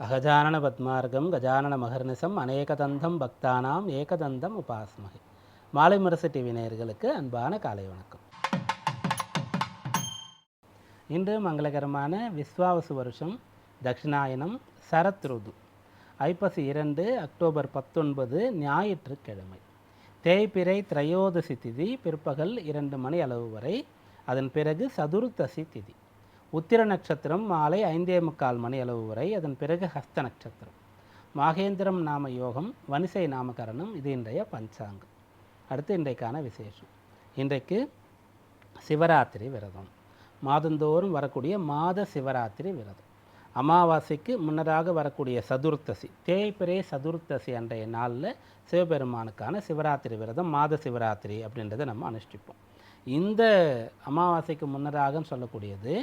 அகஜானன பத்மார்க்கம் கஜானன மகர்நிசம் அநேகதந்தம் பக்தானாம் ஏகதந்தம் உபாஸ்மகை. மாலை முரசு டிவி நேயர்களுக்கு அன்பான காலை வணக்கம். இன்று மங்களகரமான விஸ்வாவசு வருஷம் தக்ஷிணாயனம் சரத் ருது. ஐப்பசி இரண்டு அக்டோபர் பத்தொன்பது ஞாயிற்றுக்கிழமை. தேய்பிறை திரையோதசி திதி பிற்பகல் இரண்டு மணி அளவு வரை அதன் பிறகு சதுர்த்தசி திதி. உத்திர நட்சத்திரம் மாலை ஐந்தே முக்கால் மணி அளவு வரை அதன் பிறகு ஹஸ்த நட்சத்திரம். மாகேந்திரம் நாம யோகம் வனிசை நாமகரணம் இது இன்றைய பஞ்சாங்கம். அடுத்து இன்றைக்கான விசேஷம். இன்றைக்கு சிவராத்திரி விரதம். மாதந்தோறும் வரக்கூடிய மாத சிவராத்திரி விரதம். அமாவாசைக்கு முன்னதாக வரக்கூடிய சதுர்த்தசி தேய்பிரே சதுர்த்தசி அன்றைய நாளில் சிவபெருமானுக்கான சிவராத்திரி விரதம் மாத சிவராத்திரி அப்படின்றத நம்ம அனுஷ்டிப்போம். இந்த அமாவாசைக்கு முன்னதாகன்னு சொல்லக்கூடியது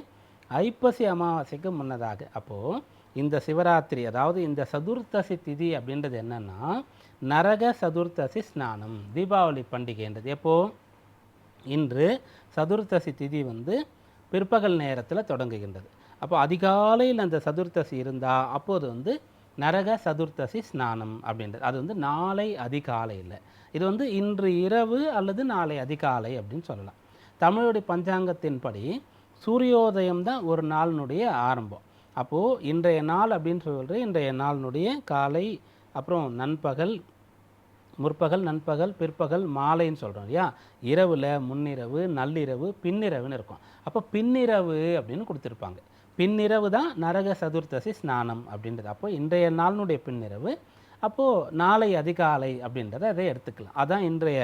ஐப்பசி அமாவாசைக்கு முன்னதாக. அப்போது இந்த சிவராத்திரி அதாவது இந்த சதுர்த்தசி திதி அப்படின்றது என்னென்னா நரக சதுர்த்தசி ஸ்நானம் தீபாவளி பண்டிகைன்றது. எப்போது இன்று சதுர்த்தசி திதி வந்து பிற்பகல் நேரத்தில் தொடங்குகின்றது. அப்போ அதிகாலையில் அந்த சதுர்த்தசி இருந்தால் அப்போது வந்து நரக சதுர்த்தசி ஸ்நானம் அப்படின்றது. அது வந்து நாளை அதிகாலையில். இது வந்து இன்று இரவு அல்லது நாளை அதிகாலை அப்படின்னு சொல்லலாம். தமிழுடைய பஞ்சாங்கத்தின்படி சூரியோதயம் தான் ஒரு நாளினுடைய ஆரம்பம். அப்போது இன்றைய நாள் அப்படின்னு சொல்கிற இன்றைய நாளினுடைய காலை அப்புறம் நண்பகல் முற்பகல் நண்பகல் பிற்பகல் மாலைன்னு சொல்கிறோம் இல்லையா? இரவில் முன்னிரவு நள்ளிரவு பின்னிரவுன்னு இருக்கும். அப்போ பின்னிரவு அப்படின்னு கொடுத்துருப்பாங்க. பின்னிரவு தான் நரக சதுர்த்தசி ஸ்நானம் அப்படின்றது. அப்போ இன்றைய நாளினுடைய பின்னிரவு அப்போது நாளை அதிகாலை அப்படின்றத அதை எடுத்துக்கலாம். அதான் இன்றைய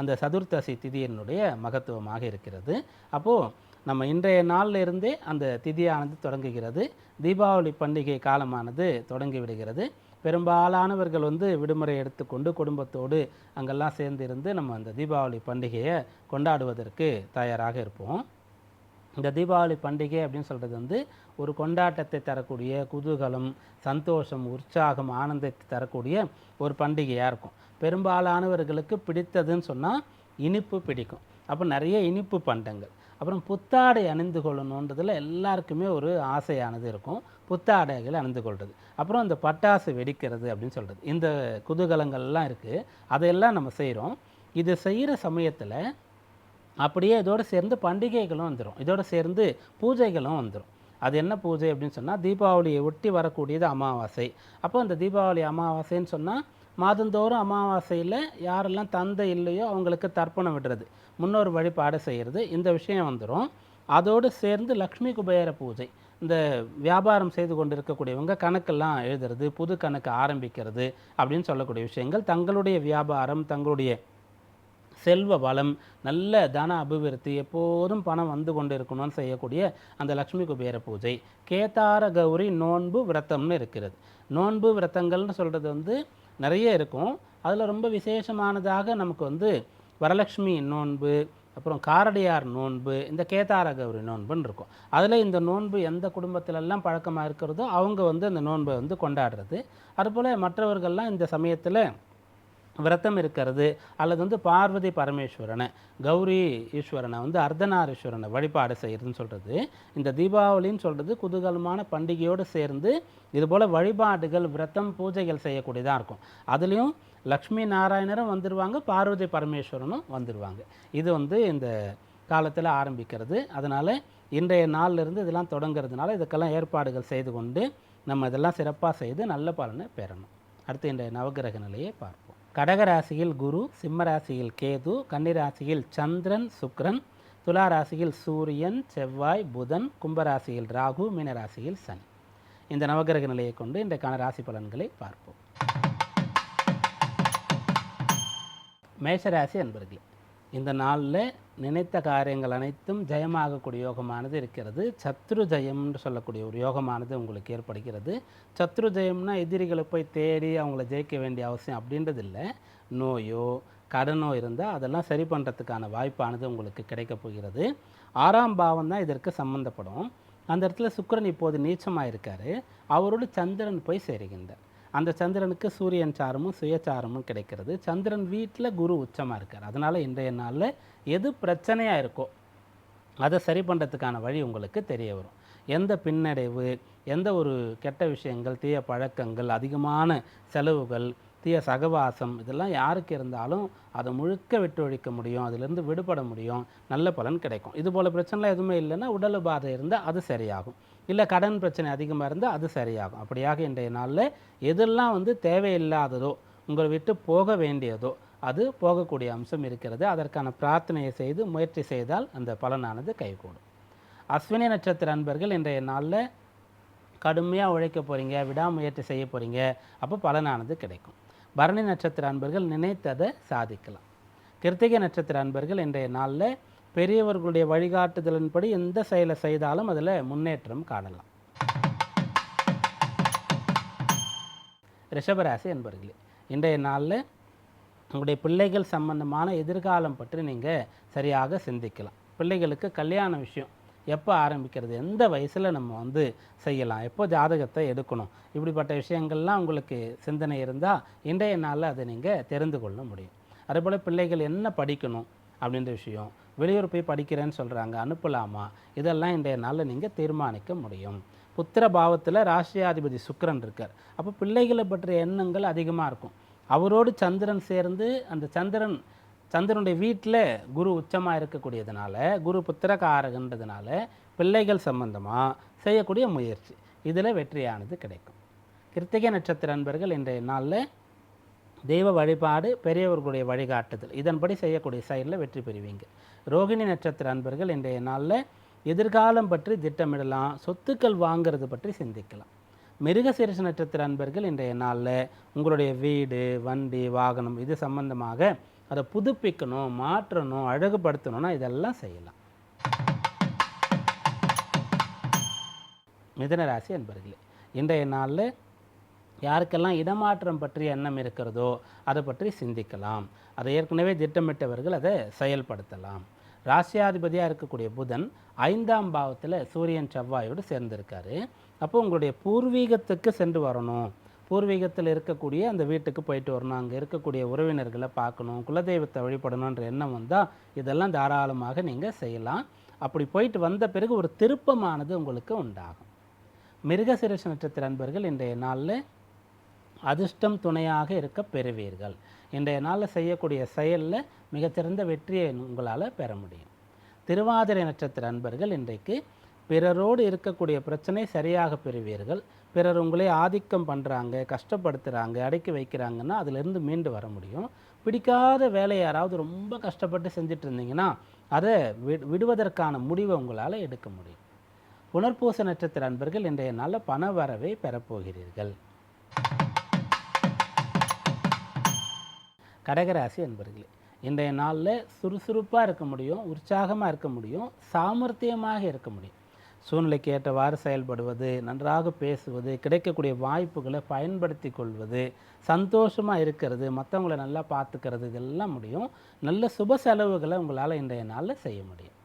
அந்த சதுர்த்தசி திதியினுடைய மகத்துவமாக இருக்கிறது. அப்போது நம்ம இன்றைய நாளில் இருந்தே அந்த திதியானது தொடங்குகிறது. தீபாவளி பண்டிகை காலமானது தொடங்கிவிடுகிறது பெரும்பாலானவர்கள் வந்து விடுமுறை எடுத்துக்கொண்டு குடும்பத்தோடு அங்கெல்லாம் சேர்ந்து இருந்து நம்ம அந்த தீபாவளி பண்டிகையை கொண்டாடுவதற்கு தயாராக இருப்போம். இந்த தீபாவளி பண்டிகை அப்படின்னு சொல்கிறது வந்து ஒரு கொண்டாட்டத்தை தரக்கூடிய குதூகலம் சந்தோஷம் உற்சாகம் ஆனந்தத்தை தரக்கூடிய ஒரு பண்டிகையாக இருக்கும். பெரும்பாலானவர்களுக்கு பிடித்ததுன்னு சொன்னால் இனிப்பு பிடிக்கும். அப்போ நிறைய இனிப்பு பண்டங்கள். அப்புறம் புத்தாடை அணிந்து கொள்ளணுன்றதில் எல்லாருக்குமே ஒரு ஆசையானது இருக்கும். புத்தாடைகளை அணிந்து கொள்வது அப்புறம் இந்த பட்டாசு வெடிக்கிறது அப்படின்னு சொல்கிறது இந்த குதூகலங்கள்லாம் இருக்குது அதையெல்லாம் நம்ம செய்கிறோம் இது செய்கிற சமயத்தில் அப்படியே இதோடு சேர்ந்து பண்டிகைகளும் வந்துடும் இதோடு சேர்ந்து பூஜைகளும் வந்துடும் அது என்ன பூஜை அப்படின்னு சொன்னால் தீபாவளியை ஒட்டி வரக்கூடியது அமாவாசை. அப்போ அந்த தீபாவளி அமாவாசைன்னு சொன்னால் மாதந்தோறும் அமாவாசையில் யாரெல்லாம் தந்தை இல்லையோ அவங்களுக்கு தர்ப்பணம் விடுறது. முன்னோர் வழிபாடு செய்கிறது இந்த விஷயம் வந்துடும் அதோடு சேர்ந்து லக்ஷ்மி குபேர பூஜை. இந்த வியாபாரம் செய்து கொண்டு இருக்கக்கூடியவங்க கணக்கெல்லாம் எழுதுறது புது கணக்கு ஆரம்பிக்கிறது அப்படின்னு சொல்லக்கூடிய விஷயங்கள். தங்களுடைய வியாபாரம் தங்களுடைய செல்வ வளம் நல்ல தன அபிவிருத்தி எப்போதும் பணம் வந்து கொண்டு இருக்கணும்னு செய்யக்கூடிய அந்த லக்ஷ்மி குபேர பூஜை. கேதார கௌரி நோன்பு விரதம்னு இருக்கிறது. நோன்பு விரதங்கள்னு சொல்கிறது வந்து நிறைய இருக்கும். அதில் ரொம்ப விசேஷமானதாக நமக்கு வந்து வரலட்சுமி நோன்பு அப்புறம் காரடியார் நோன்பு இந்த கேதார கௌரி நோன்புன்னு இருக்கும். அதில் இந்த நோன்பு எந்த குடும்பத்திலெல்லாம் பழக்கமாக இருக்கிறதோ அவங்க வந்து அந்த நோன்பை வந்து கொண்டாடுறது. அதுபோல் மற்றவர்கள்லாம் இந்த சமயத்தில் விரதம் இருக்கிறது அல்லது வந்து பார்வதி பரமேஸ்வரனை கௌரி ஈஸ்வரனை வந்து அர்த்தநாரீஸ்வரனை வழிபாடு செய்கிறதுன்னு சொல்கிறது இந்த தீபாவளின்னு சொல்கிறது குதூகலமான பண்டிகையோடு சேர்ந்து இதுபோல் வழிபாடுகள் விரதம் பூஜைகள் செய்யக்கூடியதாக இருக்கும். அதுலேயும் லக்ஷ்மி நாராயணரும் வந்துடுவாங்க பார்வதி பரமேஸ்வரனும் வந்துடுவாங்க இது வந்து இந்த காலத்தில் ஆரம்பிக்கிறது. அதனால் இன்றைய நாளிலிருந்து இதெல்லாம் தொடங்கிறதுனால இதுக்கெல்லாம் ஏற்பாடுகள் செய்து கொண்டு நம்ம இதெல்லாம் சிறப்பாக செய்து நல்ல பலனை பெறணும். அடுத்து இன்றைய நவகிரக நிலையை பார்ப்போம். கடகராசியில் குரு சிம்மராசியில் கேது கன்னிராசியில் சந்திரன் சுக்ரன் துலா ராசியில் சூரியன் செவ்வாய் புதன் கும்பராசியில் ராகு மீனராசியில் சனி. இந்த நவகிரக நிலையை கொண்டு இன்றைக்கான ராசி பலன்களை பார்ப்போம். மேஷராசி அன்பர்களே இந்த நாளில் நினைத்த காரியங்கள் அனைத்தும் ஜெயமாகக்கூடிய யோகமானது இருக்கிறது. சத்ரு ஜெயம்னு சொல்லக்கூடிய ஒரு யோகமானது உங்களுக்கு ஏற்படுகிறது. சத்ரு ஜெயம்னா எதிரிகளை போய் தேடி அவங்கள ஜெயிக்க வேண்டிய அவசியம் அப்படின்றது இல்லை நோயோ கடனோ இருந்தால் அதெல்லாம் சரி பண்ணுறதுக்கான வாய்ப்பானது உங்களுக்கு கிடைக்கப் போகிறது. ஆறாம் பாவம் தான் இதற்கு சம்மந்தப்படும் அந்த இடத்துல சுக்கரன் இப்போது நீச்சமாக இருக்கார் அவரோடு சந்திரன் போய் சேருகின்றார். அந்த சந்திரனுக்கு சூரியன் சாரமும் சுயச்சாரமும் கிடைக்கிறது. சந்திரன் வீட்டில் குரு உச்சமாக இருக்கார். அதனால் இன்றைய நாளில் எது பிரச்சனையாக இருக்கோ அதை சரி பண்ணுறதுக்கான வழி உங்களுக்கு தெரிய வரும். எந்த பின்னடைவு எந்த ஒரு கெட்ட விஷயங்கள் தீய பழக்கங்கள் அதிகமான செலவுகள் தீய சகவாசம் இதெல்லாம் யாருக்கு இருந்தாலும் அதை முழுக்க விட்டு ஒழிக்க முடியும். அதிலிருந்து விடுபட முடியும். நல்ல பலன் கிடைக்கும். இது போல் பிரச்சனைலாம் எதுவுமே இல்லைன்னா உடல் உபாதை இருந்தால் அது சரியாகும். இல்லை கடன் பிரச்சனை அதிகமாக இருந்தால் அது சரியாகும். அப்படியாக இன்றைய நாளில் எதெல்லாம் வந்து தேவையில்லாததோ உங்களை விட்டு போக வேண்டியதோ அது போகக்கூடிய அம்சம் இருக்கிறது. அதற்கான பிரார்த்தனையை செய்து முயற்சி செய்தால் அந்த பலனானது கைகூடும். அஸ்வினி நட்சத்திர அன்பர்கள் இன்றைய நாளில் கடுமையாக உழைக்க போகிறீங்க விடாமுயற்சி செய்ய போகிறீங்க அப்போ பலனானது கிடைக்கும். பரணி நட்சத்திர அன்பர்கள் நினைத்ததை சாதிக்கலாம். கிருத்திகை நட்சத்திர அன்பர்கள் இன்றைய நாளில் பெரியவர்களுடைய வழிகாட்டுதலின்படி எந்த செயலை செய்தாலும் அதில் முன்னேற்றம் காணலாம். ரிஷபராசி என்பர்களே இன்றைய நாளில் உங்களுடைய பிள்ளைகள் சம்பந்தமான எதிர்காலம் பற்றி நீங்கள் சரியாக சிந்திக்கலாம். பிள்ளைகளுக்கு கல்யாண விஷயம் எப்போ ஆரம்பிக்கிறது எந்த வயசில் நம்ம வந்து செய்யலாம் எப்போ ஜாதகத்தை எடுக்கணும் இப்படிப்பட்ட விஷயங்கள்லாம் உங்களுக்கு சிந்தனை இருந்தால் இன்றைய நாளில் அதை நீங்கள் தெரிந்து கொள்ள முடியும். அதேபோல் பிள்ளைகள் என்ன படிக்கணும் அப்படின்ற விஷயம். வெளியூர் போய் படிக்கிறேன்னு சொல்கிறாங்க அனுப்பலாமா? இதெல்லாம் இன்றைய நாளில் நீங்கள் தீர்மானிக்க முடியும். புத்திர பாவத்தில் ராஷ்டிரியாதிபதி சுக்கரன் இருக்கார். அப்போ பிள்ளைகளை பற்றிய எண்ணங்கள் அதிகமாக இருக்கும். அவரோடு சந்திரன் சேர்ந்து அந்த சந்திரன் சந்திரனுடைய வீட்டில் குரு உச்சமாக இருக்கக்கூடியதுனால குரு புத்திரகாரகன்றதுனால பிள்ளைகள் சம்பந்தமாக செய்யக்கூடிய முயற்சி. இதில் வெற்றியானது கிடைக்கும். கிருத்திகை நட்சத்திர அன்பர்கள் இன்றைய நாளில் தெய்வ வழிபாடு பெரியவர்களுடைய வழிகாட்டுதல். இதன்படி செய்யக்கூடிய செயலில் வெற்றி பெறுவீங்க. ரோகிணி நட்சத்திர அன்பர்கள் இன்றைய நாளில் எதிர்காலம் பற்றி திட்டமிடலாம் சொத்துக்கள் வாங்கிறது பற்றி சிந்திக்கலாம். மிருகசீரிஷ நட்சத்திர அன்பர்கள் இன்றைய நாளில் உங்களுடைய வீடு வண்டி வாகனம் இது சம்பந்தமாக அதை புதுப்பிக்கணும் மாற்றணும் அழகுபடுத்தணும்னா இதெல்லாம் செய்யலாம். மிதனராசி அன்பர்களே இன்றைய நாளில் யாருக்கெல்லாம் இடமாற்றம் பற்றிய எண்ணம் இருக்கிறதோ அதை பற்றி சிந்திக்கலாம். அதை ஏற்கனவே திட்டமிட்டவர்கள் அதை செயல்படுத்தலாம். ராசியாதிபதியாக இருக்கக்கூடிய புதன் ஐந்தாம் பாவத்தில் சூரியன் செவ்வாயோடு சேர்ந்திருக்காரு. அப்போ உங்களுடைய பூர்வீகத்துக்கு சென்று வரணும். பூர்வீகத்தில் இருக்கக்கூடிய அந்த வீட்டுக்கு போயிட்டு வரணும். அங்கே இருக்கக்கூடிய உறவினர்களை பார்க்கணும். குலதெய்வத்தை வழிபடணுன்ற எண்ணம் வந்தால் இதெல்லாம் தாராளமாக நீங்கள் செய்யலாம். அப்படி போயிட்டு வந்த பிறகு ஒரு திருப்பமானது உங்களுக்கு உண்டாகும். மிருகசிரச நட்சத்திர அன்பர்கள் இன்றைய நாளில் அதிர்ஷ்டம் துணையாக இருக்க பெறுவீர்கள். இன்றைய நாளில் செய்யக்கூடிய செயலில் மிகச்சிறந்த வெற்றியை உங்களால் பெற முடியும். திருவாதிரை நட்சத்திர அன்பர்கள் இன்றைக்கு பிறரோடு இருக்கக்கூடிய பிரச்சனை சரியாக பெறுவீர்கள். பிறர் உங்களை ஆதிக்கம் பண்ணுறாங்க கஷ்டப்படுத்துகிறாங்க அடக்கி வைக்கிறாங்கன்னா அதிலிருந்து மீண்டு வர முடியும். பிடிக்காத வேலையை யாராவது ரொம்ப கஷ்டப்பட்டு செஞ்சுட்டு இருந்தீங்கன்னா அதை வி- விடுவதற்கான முடிவை உங்களால் எடுக்க முடியும். புனர்பூச நட்சத்திர அன்பர்கள் இன்றைய நாளில் பண வரவை பெறப்போகிறீர்கள். கடகராசி அன்பர்களே இன்றைய நாளில் சுறுசுறுப்பாக இருக்க முடியும் உற்சாகமாக இருக்க முடியும் சாமர்த்தியமாக இருக்க முடியும். சூழ்நிலைக்கு ஏற்றவாறு செயல்படுவது நன்றாக பேசுவது கிடைக்கக்கூடிய வாய்ப்புகளை பயன்படுத்தி கொள்வது சந்தோஷமாக இருக்கிறது மற்றவங்கள நல்லா பார்த்துக்கிறது இதெல்லாம் முடியும். நல்ல சுப செலவுகளை உங்களால் இன்றைய நாளில் செய்ய முடியும்.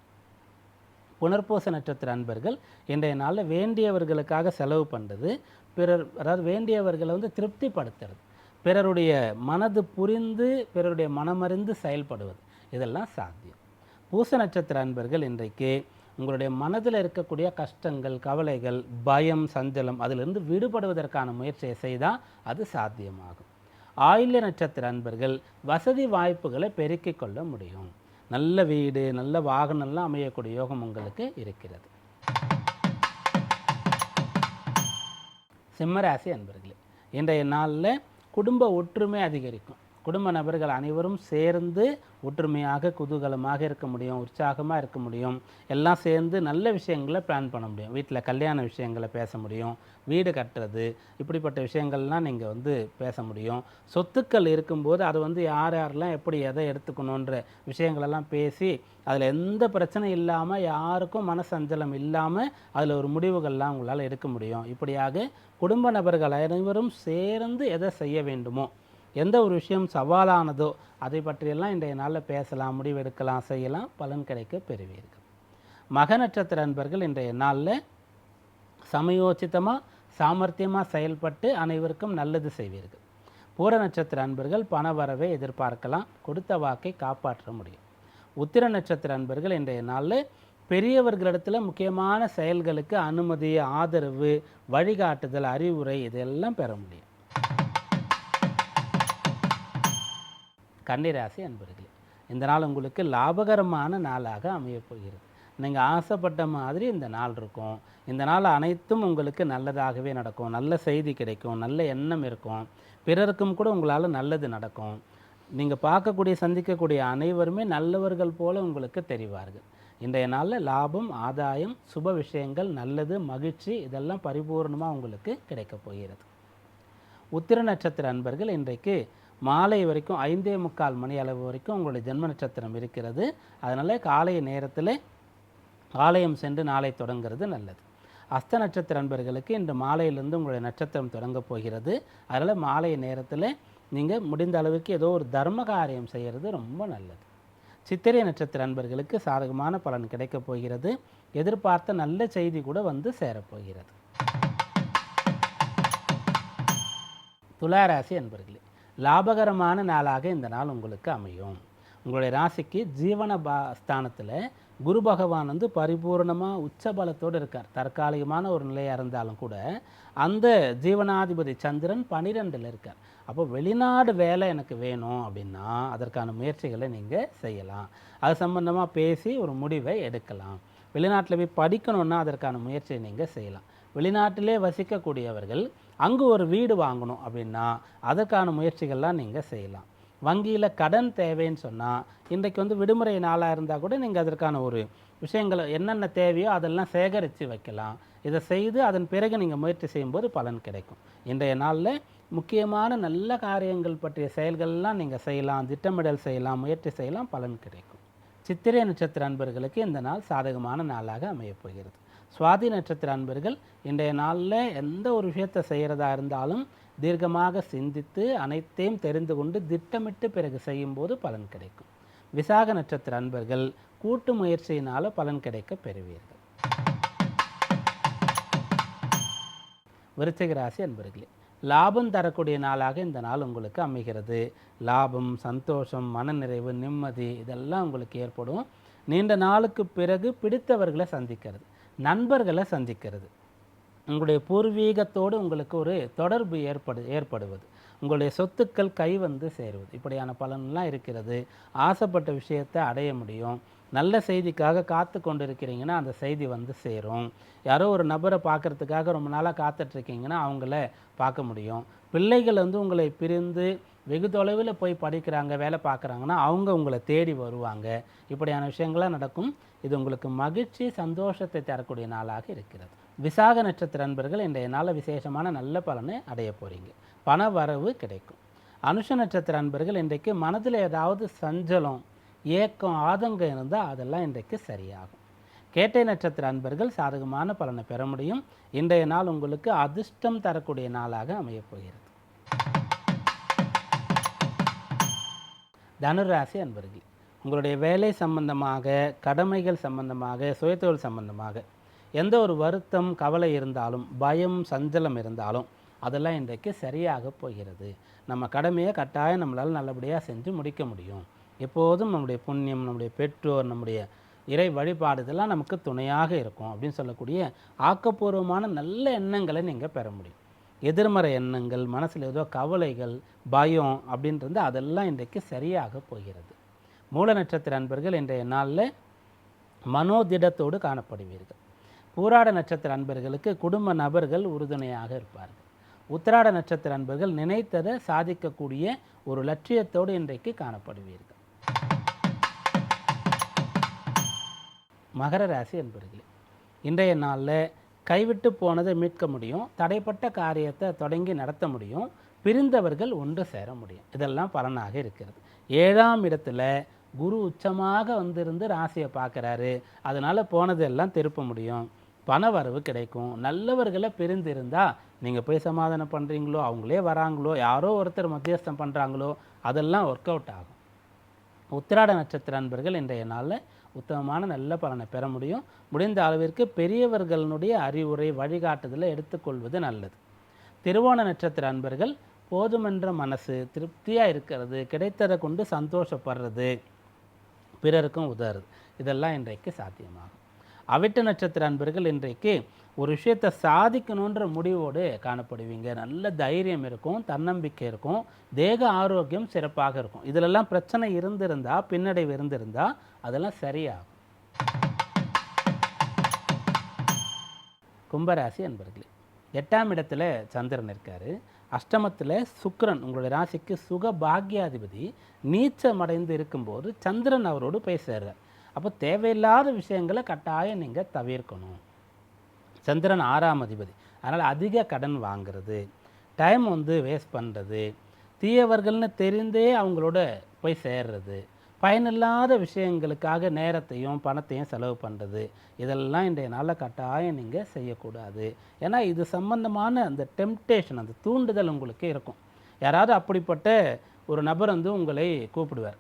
புனர்பூச நட்சத்திர அன்பர்கள் இன்றைய நாளில் வேண்டியவர்களுக்காக செலவு பண்ணுறது பிறர் அதாவது வேண்டியவர்களை வந்து திருப்திப்படுத்துறது. பிறருடைய மனது புரிந்து பிறருடைய மனமறிந்து செயல்படுவது. இதெல்லாம் சாத்தியம். பூச நட்சத்திர அன்பர்கள் இன்றைக்கு உங்களுடைய மனதில் இருக்கக்கூடிய கஷ்டங்கள் கவலைகள் பயம் சஞ்சலம் அதிலிருந்து விடுபடுவதற்கான முயற்சியை செய்தால் அது சாத்தியமாகும். ஆயுள்ய நட்சத்திர அன்பர்கள் வசதி வாய்ப்புகளை பெருக்கிக் கொள்ள முடியும். நல்ல வீடு நல்ல வாகனம்லாம் அமையக்கூடிய யோகம் உங்களுக்கு இருக்கிறது. சிம்மராசி அன்பர்களே இன்றைய நாளில் குடும்ப ஒற்றுமை அதிகரிக்கும். குடும்ப நபர்கள் அனைவரும் சேர்ந்து ஒற்றுமையாக குதூகலமாக இருக்க முடியும் உற்சாகமாக இருக்க முடியும். எல்லாம் சேர்ந்து நல்ல விஷயங்களை பிளான் பண்ண முடியும். வீட்டில் கல்யாண விஷயங்களை பேச முடியும். வீடு கட்டுறது இப்படிப்பட்ட விஷயங்கள்லாம் நீங்கள் வந்து பேச முடியும். சொத்துக்கள் இருக்கும்போது அது வந்து யார் யாரெல்லாம் எப்படி எதை எடுத்துக்கணுன்ற விஷயங்களெல்லாம் பேசி அதில் எந்த பிரச்சனை இல்லாமல் யாருக்கும் மனசஞ்சலம் இல்லாமல் அதில் ஒரு முடிவுகள்லாம் உங்களால் எடுக்க முடியும். இப்படியாக குடும்ப நபர்கள் அனைவரும் சேர்ந்து எதை செய்ய வேண்டுமோ எந்த ஒரு விஷயம் சவாலானதோ அதை பற்றியெல்லாம் இன்றைய நாளில் பேசலாம் முடிவெடுக்கலாம் செய்யலாம். பலன் கிடைக்க பெறுவீர்கள். மக நட்சத்திர அன்பர்கள் இன்றைய நாளில் சமயோசித்தமாக சாமர்த்தியமாக செயல்பட்டு அனைவருக்கும் நல்லது செய்வீர்கள். பூர நட்சத்திர அன்பர்கள் பண வரவை எதிர்பார்க்கலாம். கொடுத்த வாக்கை காப்பாற்ற முடியும். உத்திர நட்சத்திர அன்பர்கள் இன்றைய நாளில் பெரியவர்களிடத்தில் முக்கியமான செயல்களுக்கு அனுமதி ஆதரவு வழிகாட்டுதல் அறிவுரை இதெல்லாம் பெற முடியும். கன்னிராசி அன்பர்களே இந்த நாள் உங்களுக்கு லாபகரமான நாளாக அமையப்போகிறது. நீங்கள் ஆசைப்பட்ட மாதிரி இந்த நாள் இருக்கும். இந்த நாள் அனைத்தும் உங்களுக்கு நல்லதாகவே நடக்கும். நல்ல செய்தி கிடைக்கும். நல்ல எண்ணம் இருக்கும். பிறருக்கும் கூட உங்களால் நல்லது நடக்கும். நீங்கள் பார்க்கக்கூடிய சந்திக்கக்கூடிய அனைவருமே நல்லவர்கள் போல உங்களுக்கு தெரிவார்கள். இன்றைய நாளில் லாபம் ஆதாயம் சுப விஷயங்கள் நல்லது மகிழ்ச்சி இதெல்லாம் பரிபூர்ணமாக உங்களுக்கு கிடைக்கப் போகிறது. உத்திர நட்சத்திர அன்பர்கள் இன்றைக்கு மாலை வரைக்கும் ஐந்தே முக்கால் மணி அளவு வரைக்கும் உங்களுடைய ஜென்ம நட்சத்திரம் இருக்கிறது. அதனால் காலை நேரத்தில் ஆலயம் சென்று நாளை தொடங்குறது நல்லது. அஸ்த நட்சத்திர அன்பர்களுக்கு இன்று மாலையிலிருந்து உங்களுடைய நட்சத்திரம் தொடங்கப் போகிறது. அதனால் மாலை நேரத்தில் நீங்கள் முடிந்த அளவுக்கு ஏதோ ஒரு தர்ம காரியம் செய்கிறது ரொம்ப நல்லது. சித்திரை நட்சத்திர அன்பர்களுக்கு சாதகமான பலன் கிடைக்கப் போகிறது. எதிர்பார்த்த நல்ல செய்தி கூட வந்து சேரப்போகிறது துளாராசி அன்பர்களே லாபகரமான நாளாக இந்த நாள் உங்களுக்கு அமையும். உங்களுடைய ராசிக்கு ஜீவன பா ஸ்தானத்தில் குரு பகவான் வந்து பரிபூர்ணமாக உச்சபலத்தோடு இருக்கார். தற்காலிகமான ஒரு நிலையாக இருந்தாலும் கூட அந்த ஜீவனாதிபதி சந்திரன் பனிரெண்டில் இருக்கார். அப்போ வெளிநாடு வேலை எனக்கு வேணும் அப்படின்னா அதற்கான முயற்சிகளை நீங்கள் செய்யலாம். அது சம்பந்தமாக பேசி ஒரு முடிவை எடுக்கலாம். வெளிநாட்டில் போய் படிக்கணுன்னா அதற்கான முயற்சியை நீங்கள் செய்யலாம். வெளிநாட்டிலே வசிக்கக்கூடியவர்கள் அங்கு ஒரு வீடு வாங்கணும் அப்படின்னா அதற்கான முயற்சிகள்லாம் நீங்கள் செய்யலாம். வங்கியில் கடன் தேவைன்னு சொன்னால் இன்றைக்கு வந்து விடுமுறை நாளாக இருந்தால் கூட நீங்கள் அதற்கான ஒரு விஷயங்களை என்னென்ன தேவையோ அதெல்லாம் சேகரித்து வைக்கலாம். இதை செய்து அதன் பிறகு நீங்கள் முயற்சி செய்யும்போது பலன் கிடைக்கும். இன்றைய நாளில் முக்கியமான நல்ல காரியங்கள் பற்றிய செயல்கள்லாம் நீங்கள் செய்யலாம் திட்டமிடல் செய்யலாம் முயற்சி செய்யலாம் பலன் கிடைக்கும். சித்திரை நட்சத்திர அன்பர்களுக்கு இந்த நாள் சாதகமான நாளாக அமையப் போகிறது. சுவாதி நட்சத்திர அன்பர்கள் இன்றைய நாளில் எந்த ஒரு விஷயத்தை செய்கிறதா இருந்தாலும் தீர்க்கமாக சிந்தித்து அனைத்தையும் தெரிந்து கொண்டு திட்டமிட்டு பிறகு செய்யும்போது பலன் கிடைக்கும். விசாக நட்சத்திர அன்பர்கள் கூட்டு முயற்சியினால் பலன் கிடைக்க பெறுவீர்கள். விருச்சிகராசி அன்பர்களே லாபம் தரக்கூடிய நாளாக இந்த நாள் உங்களுக்கு அமைகிறது. லாபம் சந்தோஷம் மனநிறைவு நிம்மதி இதெல்லாம் உங்களுக்கு ஏற்படும். நீண்ட நாளுக்கு பிறகு பிடித்தவர்களை சந்திக்கிறது. நண்பர்களை சந்திக்கிறது. உங்களுடைய பூர்வீகத்தோடு உங்களுக்கு ஒரு தொடர்பு ஏற்படு ஏற்படுவது. உங்களுடைய சொத்துக்கள் கை வந்து சேருவது. இப்படியான பலன்லாம் இருக்கிறது. ஆசைப்பட்ட விஷயத்தை அடைய முடியும். நல்ல செய்திக்காக காத்து கொண்டு இருக்கிறீங்கன்னா அந்த செய்தி வந்து சேரும். யாரோ ஒரு நபரை பார்க்குறதுக்காக ரொம்ப நாளாக காத்துட்ருக்கீங்கன்னா அவங்கள பார்க்க முடியும். பிள்ளைகள் வந்து உங்களை பிரிந்து வெகு தொலைவில் போய் படிக்கிறாங்க வேலை பார்க்குறாங்கன்னா அவங்க உங்களை தேடி வருவாங்க. இப்படியான விஷயங்கள்லாம் நடக்கும். இது உங்களுக்கு மகிழ்ச்சி சந்தோஷத்தை தரக்கூடிய நாளாக இருக்கிறது. விசாக நட்சத்திர அன்பர்கள் இன்றைய நாளில் விசேஷமான நல்ல பலனை அடைய போகிறீங்க பண வரவு கிடைக்கும். அனுஷ நட்சத்திர அன்பர்கள் இன்றைக்கு மனதில் ஏதாவது சஞ்சலம் ஏக்கம் ஆதங்கம் இருந்தால் அதெல்லாம் இன்றைக்கு சரியாகும். கேட்டை நட்சத்திர அன்பர்கள் சாதகமான பலனை பெற முடியும். இன்றைய நாள் உங்களுக்கு அதிர்ஷ்டம் தரக்கூடிய நாளாக அமையப் தனுராசி அன்பர்கள் உங்களுடைய வேலை சம்பந்தமாக கடமைகள் சம்பந்தமாக சுயத்தொழில் சம்பந்தமாக எந்த ஒரு வருத்தம் கவலை இருந்தாலும் பயம் சஞ்சலம் இருந்தாலும் அதெல்லாம் இன்றைக்கு சரியாக போகிறது. நம்ம கடமையை கட்டாயம் நம்மளால் நல்லபடியாக செஞ்சு முடிக்க முடியும். எப்போதும் நம்முடைய புண்ணியம் நம்முடைய பெற்றோர் நம்முடைய இறை வழிபாடு இதெல்லாம் நமக்கு துணையாக இருக்கும் அப்படின்னு சொல்லக்கூடிய ஆக்கப்பூர்வமான நல்ல எண்ணங்களை நீங்கள் பெற முடியும். எதிர்மறை எண்ணங்கள் மனசில் ஏதோ கவலைகள் பயம் அப்படின்றது அதெல்லாம் இன்றைக்கு சரியாக போகிறது. மூல நட்சத்திர அன்பர்கள் இன்றைய நாளில் மனோதிடத்தோடு காணப்படுவீர்கள். பூராட நட்சத்திர அன்பர்களுக்கு குடும்ப நபர்கள் உறுதுணையாக இருப்பார்கள். உத்திராட நட்சத்திர அன்பர்கள் நினைத்ததை சாதிக்கக்கூடிய ஒரு லட்சியத்தோடு இன்றைக்கு காணப்படுவீர்கள். மகர ராசி அன்பர்களே இன்றைய நாளில் கைவிட்டு போனதை மீட்க முடியும் தடைப்பட்ட காரியத்தை தொடங்கி நடத்த முடியும் பிரிந்தவர்கள் ஒன்று சேர முடியும். இதெல்லாம் பலனாக இருக்கிறது. ஏழாம் இடத்துல குரு உச்சமாக வந்திருந்து ராசியை பார்க்குறாரு. அதனால் போனதெல்லாம் திருப்ப முடியும். பண வரவு கிடைக்கும். நல்லவர்களை பிரிந்து இருந்தால் நீங்கள் போய் சமாதானம் பண்ணுறீங்களோ அவங்களே வராங்களோ யாரோ ஒருத்தர் மத்தியஸ்தம் பண்ணுறாங்களோ அதெல்லாம் ஒர்க் அவுட் ஆகும். உத்திராட நட்சத்திர அன்பர்கள் இன்றைய நாளில் உத்தமமான நல்ல பலனை பெற முடியும். முடிந்த அளவிற்கு பெரியவர்களுடைய அறிவுரை வழிகாட்டுதலை எடுத்துக்கொள்வது நல்லது. திருவோண நட்சத்திர அன்பர்கள் போதுமென்ற மனசு திருப்தியாக இருக்கிறது கிடைத்ததை கொண்டு சந்தோஷப்படுறது பிறருக்கும் உதவுறது. இதெல்லாம் இன்றைக்கு சாத்தியமாகும். அவிட்ட நட்சத்திர அன்பர்கள் இன்றைக்கு ஒரு விஷயத்தை சாதிக்கணுன்ற முடிவோடு காணப்படுவீங்க. நல்ல தைரியம் இருக்கும் தன்னம்பிக்கை இருக்கும் தேக ஆரோக்கியம் சிறப்பாக இருக்கும். இதிலெல்லாம் பிரச்சனை இருந்திருந்தால் பின்னடைவு இருந்திருந்தால் அதெல்லாம் சரியாகும். கும்பராசி அன்பர்களே எட்டாம் இடத்துல சந்திரன் இருக்கார். அஷ்டமத்தில் சுக்ரன் உங்களுடைய ராசிக்கு சுக பாக்யாதிபதி நீச்சமடைந்து இருக்கும்போது சந்திரன் அவரோடு போய் அப்போ தேவையில்லாத விஷயங்களை கட்டாயம் நீங்கள் தவிர்க்கணும். சந்திரன் ஆறாம் அதிபதி. அதனால் அதிக கடன் வாங்குறது டைம் வந்து வேஸ்ட் பண்ணுறது தீயவர்கள்னு தெரிந்தே அவங்களோட போய் சேர்றது பயனில்லாத விஷயங்களுக்காக நேரத்தையும் பணத்தையும் செலவு பண்ணுறது இதெல்லாம் இன்றைய நாளில் கட்டாயம் நீங்கள் செய்யக்கூடாது. ஏன்னா இது சம்மந்தமான அந்த டெம்டேஷன் அந்த தூண்டுதல் உங்களுக்கு இருக்கும். யாராவது அப்படிப்பட்ட ஒரு நபர் வந்து உங்களை கூப்பிடுவார்.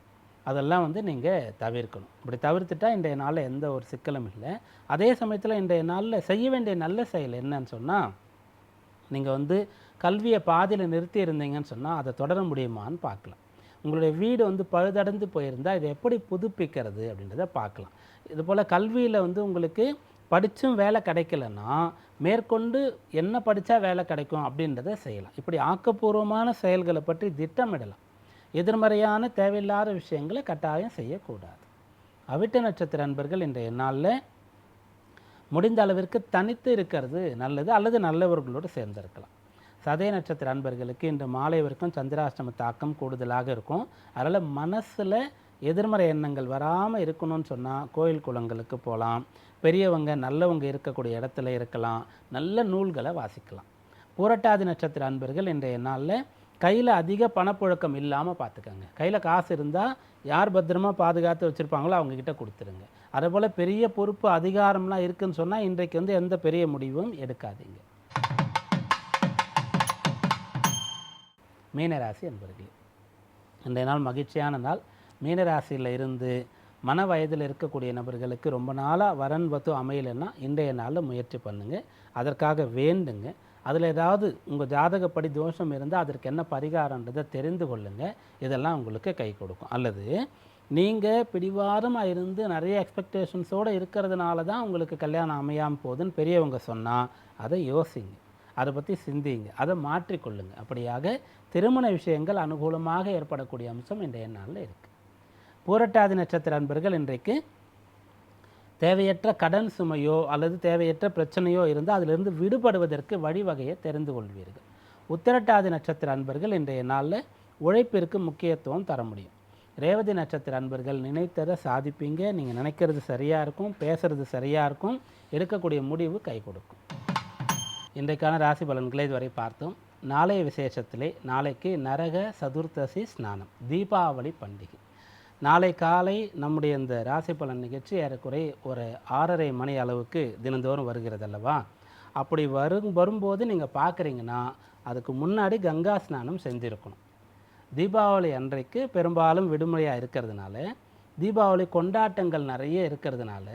அதெல்லாம் வந்து நீங்கள் தவிர்க்கணும். இப்படி தவிர்த்துட்டால் இன்றைய நாளில் எந்த ஒரு சிக்கலும் இல்லை. அதே சமயத்தில் இன்றைய நாளில் செய்ய வேண்டிய நல்ல செயல் என்னன்னு சொன்னால் நீங்கள் வந்து கல்வியை பாதியில் நிறுத்தி இருந்தீங்கன்னு சொன்னால் அதை தொடர முடியுமான்னு பார்க்கலாம். உங்களுடைய வீடு வந்து பழுதடைந்து போயிருந்தால் இதை எப்படி புதுப்பிக்கிறது அப்படின்றத பார்க்கலாம். இதுபோல் கல்வியில் வந்து உங்களுக்கு படித்தும் வேலை கிடைக்கலன்னா மேற்கொண்டு என்ன படித்தா வேலை கிடைக்கும் அப்படின்றத செய்யலாம். இப்படி ஆக்கப்பூர்வமான செயல்களை பற்றி திட்டமிடலாம். எதிர்மறையான தேவையில்லாத விஷயங்களை கட்டாயம் செய்யக்கூடாது. அவிட்ட நட்சத்திர அன்பர்கள் இன்றைய நாளில் முடிந்த அளவிற்கு தனித்து இருக்கிறது நல்லது அல்லது நல்லவர்களோடு சேர்ந்திருக்கலாம். சதய நட்சத்திர அன்பர்களுக்கு இன்று மாலை வரைக்கும் சந்திராஷ்டம தாக்கம் கூடுதலாக இருக்கும். அதனால் மனசில் எதிர்மறை எண்ணங்கள் வராமல் இருக்கணும்னு சொன்னால் கோயில் குளங்களுக்கு போகலாம் பெரியவங்க நல்லவங்க இருக்கக்கூடிய இடத்துல இருக்கலாம். நல்ல நூல்களை வாசிக்கலாம். புரட்டாதி நட்சத்திர அன்பர்கள் இன்றைய நாளில் கையில் அதிக பணப்புழக்கம் இல்லாமல் பார்த்துக்கோங்க கையில் காசு இருந்தால் யார் பத்திரமா பாதுகாத்து வச்சுருப்பாங்களோ அவங்கக்கிட்ட கொடுத்துருங்க. அதேபோல் பெரிய பொறுப்பு அதிகாரம்லாம் இருக்குதுன்னு சொன்னால் இன்றைக்கு வந்து எந்த பெரிய முடிவும் எடுக்காதீங்க. மீனராசி என்பர்களே இன்றைய நாள் மகிழ்ச்சியான நாள். மீனராசியில் இருந்து மன வயதில் இருக்கக்கூடிய நபர்களுக்கு ரொம்ப நாளாக வரன் வத்து அமையலைன்னா இன்றைய நாளில் முயற்சி பண்ணுங்கள் அதற்காக வேண்டுங்க. அதில் ஏதாவது உங்கள் ஜாதகப்படி தோஷம் இருந்தால் அதற்கு என்ன பரிகாரன்றதை தெரிந்து கொள்ளுங்கள் இதெல்லாம் உங்களுக்கு கை கொடுக்கும். அல்லது நீங்கள் பிடிவாரமாக இருந்து நிறைய எக்ஸ்பெக்டேஷன்ஸோடு இருக்கிறதுனால தான் உங்களுக்கு கல்யாணம் அமையாமல் போகுதுன்னு பெரியவங்க சொன்னால் அதை யோசிங்க. அதை பற்றி சிந்திங்க. அதை மாற்றிக்கொள்ளுங்க. அப்படியாக திருமண விஷயங்கள் அனுகூலமாக ஏற்படக்கூடிய அம்சம் இன்றைய நாளில் இருக்குது பூரட்டாதி நட்சத்திர அன்பர்கள் இன்றைக்கு தேவையற்ற கடன் சுமையோ அல்லது தேவையற்ற பிரச்சனையோ இருந்தால் அதிலிருந்து விடுபடுவதற்கு வழிவகையை தெரிந்து கொள்வீர்கள். உத்திரட்டாதி நட்சத்திர அன்பர்கள் இன்றைய நாளில் உழைப்பிற்கு முக்கியத்துவம் தர முடியும். ரேவதி நட்சத்திர அன்பர்கள் நினைத்ததை சாதிப்பீங்க. நீங்கள் நினைக்கிறது சரியாக இருக்கும் பேசுகிறது சரியாக இருக்கும் எடுக்கக்கூடிய முடிவு கை கொடுக்கும். இன்றைக்கான ராசி பலன்களை இதுவரை பார்த்தோம். நாளைய விசேஷத்திலே நாளைக்கு நரக சதுர்த்தசி ஸ்நானம் தீபாவளி பண்டிகை. நாளை காலை நம்முடைய இந்த ராசி பலன் நிகழ்ச்சி ஏறக்குறை ஒரு ஆறரை மணி அளவுக்கு தினந்தோறும் வருகிறது அல்லவா அப்படி வரும் வரும்போது நீங்கள் பார்க்குறீங்கன்னா அதுக்கு முன்னாடி கங்கா ஸ்நானம் செஞ்சுருக்கணும். தீபாவளி அன்றைக்கு பெரும்பாலும் விடுமுறையாக இருக்கிறதுனால தீபாவளி கொண்டாட்டங்கள் நிறைய இருக்கிறதுனால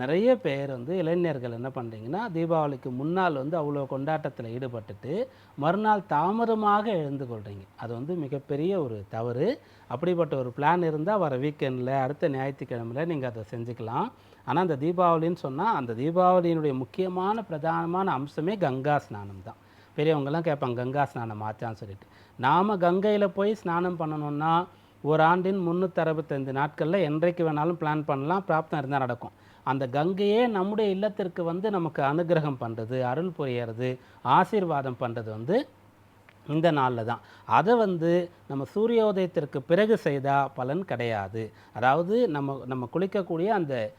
நிறைய பேர் வந்து இளைஞர்கள் என்ன பண்ணுறீங்கன்னா தீபாவளிக்கு முன்னால் வந்து அவ்வளோ கொண்டாட்டத்தில் ஈடுபட்டுட்டு மறுநாள் தாமதமாக எழுந்து கொள்கிறீங்க அது வந்து மிகப்பெரிய ஒரு தவறு. அப்படிப்பட்ட ஒரு பிளான் இருந்தால் வர வீக்கெண்டில் அடுத்த ஞாயிற்றுக்கிழமையில் நீங்கள் அதை செஞ்சுக்கலாம். ஆனால் அந்த தீபாவளின்னு சொன்னால் அந்த தீபாவளியினுடைய முக்கியமான பிரதானமான அம்சமே கங்கா ஸ்நானம் தான். பெரியவங்கெல்லாம் கேட்பாங்க கங்கா ஸ்நானம் ஆச்சான்னு சொல்லிட்டு. நாம் கங்கையில் போய் ஸ்நானம் பண்ணணுன்னா ஒரு ஆண்டின் முந்நூற்றறுபத்தைந்து நாட்களில் என்றைக்கு வேணாலும் பிளான் பண்ணலாம் பிராப்தம் இருந்தால் நடக்கும். அந்த கங்கையே நம்முடைய இல்லத்திற்கு வந்து நமக்கு அனுகிரகம் பண்ணுறது அருள் புரியறது ஆசீர்வாதம் பண்ணுறது வந்து இந்த நாளில் தான். அதை வந்து நம்ம சூரியோதயத்திற்கு பிறகு செய்தால் பலன் கிடையாது. அதாவது நம்ம நம்ம குளிக்கக்கூடிய அந்த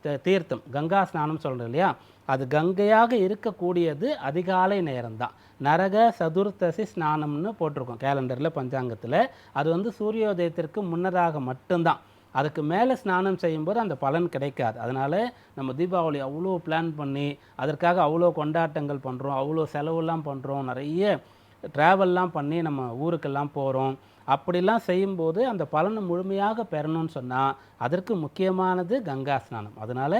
த- தீர்த்தம் கங்கா ஸ்நானம் சொல்கிறோம் இல்லையா? அது கங்கையாக இருக்கக்கூடியது அதிகாலை நேரம்தான் நரக சதுர்த்தசி ஸ்நானம்னு போட்டிருக்கோம் கேலண்டரில் பஞ்சாங்கத்தில். அது வந்து சூரியோதயத்திற்கு முன்னதாக மட்டும்தான். அதுக்கு மேலே ஸ்நானம் செய்யும்போது அந்த பலன் கிடைக்காது. அதனால் நம்ம தீபாவளி அவ்வளோ பிளான் பண்ணி அதற்காக அவ்வளோ கொண்டாட்டங்கள் பண்ணுறோம் அவ்வளோ செலவுலாம் பண்ணுறோம் நிறைய ட்ராவல்லாம் பண்ணி நம்ம ஊருக்கெல்லாம் போகிறோம் அப்படிலாம் செய்யும்போது அந்த பலனை முழுமையாக பெறணும்னு சொன்னால் அதற்கு முக்கியமானது கங்கா ஸ்நானம். அதனால்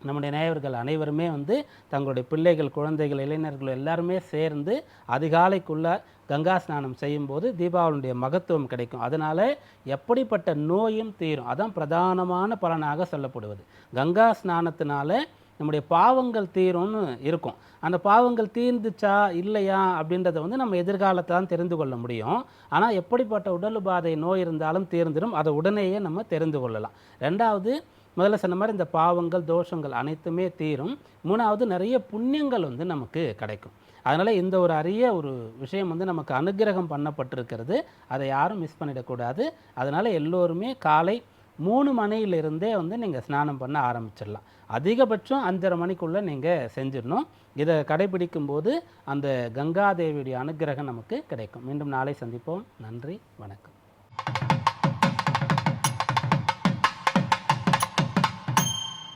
நம்முடைய நேயர்கள் அனைவருமே வந்து தங்களுடைய பிள்ளைகள் குழந்தைகள் இளைஞர்கள் எல்லாருமே சேர்ந்து அதிகாலைக்குள்ளே கங்கா ஸ்நானம் செய்யும்போது தீபாவளியுடைய மகத்துவம் கிடைக்கும். அதனால் எப்படிப்பட்ட நோயும் தீரும் அதான் பிரதானமான பலனாக சொல்லப்படுவது. கங்கா ஸ்நானத்தினால நம்முடைய பாவங்கள் தீரும்னு இருக்கும். அந்த பாவங்கள் தீர்ந்துச்சா இல்லையா அப்படின்றத வந்து நம்ம எதிர்காலத்தை தான் தெரிந்து கொள்ள முடியும். ஆனால் எப்படிப்பட்ட உடல் உபாதை நோய் இருந்தாலும் தீர்ந்துடும். அதை உடனேயே நம்ம தெரிந்து கொள்ளலாம். ரெண்டாவது முதல்ல சொன்ன மாதிரி இந்த பாவங்கள் தோஷங்கள் அனைத்துமே தீரும். மூணாவது நிறைய புண்ணியங்கள் வந்து நமக்கு கிடைக்கும். அதனால் இந்த ஒரு அரிய ஒரு விஷயம் வந்து நமக்கு அனுக்கிரகம் பண்ணப்பட்டிருக்கிறது. அதை யாரும் மிஸ் பண்ணிடக்கூடாது. அதனால் எல்லோருமே காலை மூணு மணியிலிருந்தே வந்து நீங்கள் ஸ்நானம் பண்ண ஆரம்பிச்சிடலாம். அதிகபட்சம் அஞ்சரை மணிக்குள்ளே நீங்கள் செஞ்சிடணும். இதை கடைபிடிக்கும் போது அந்த கங்காதேவியுடைய அனுக்கிரகம் நமக்கு கிடைக்கும். மீண்டும் நாளை சந்திப்போம். நன்றி வணக்கம்.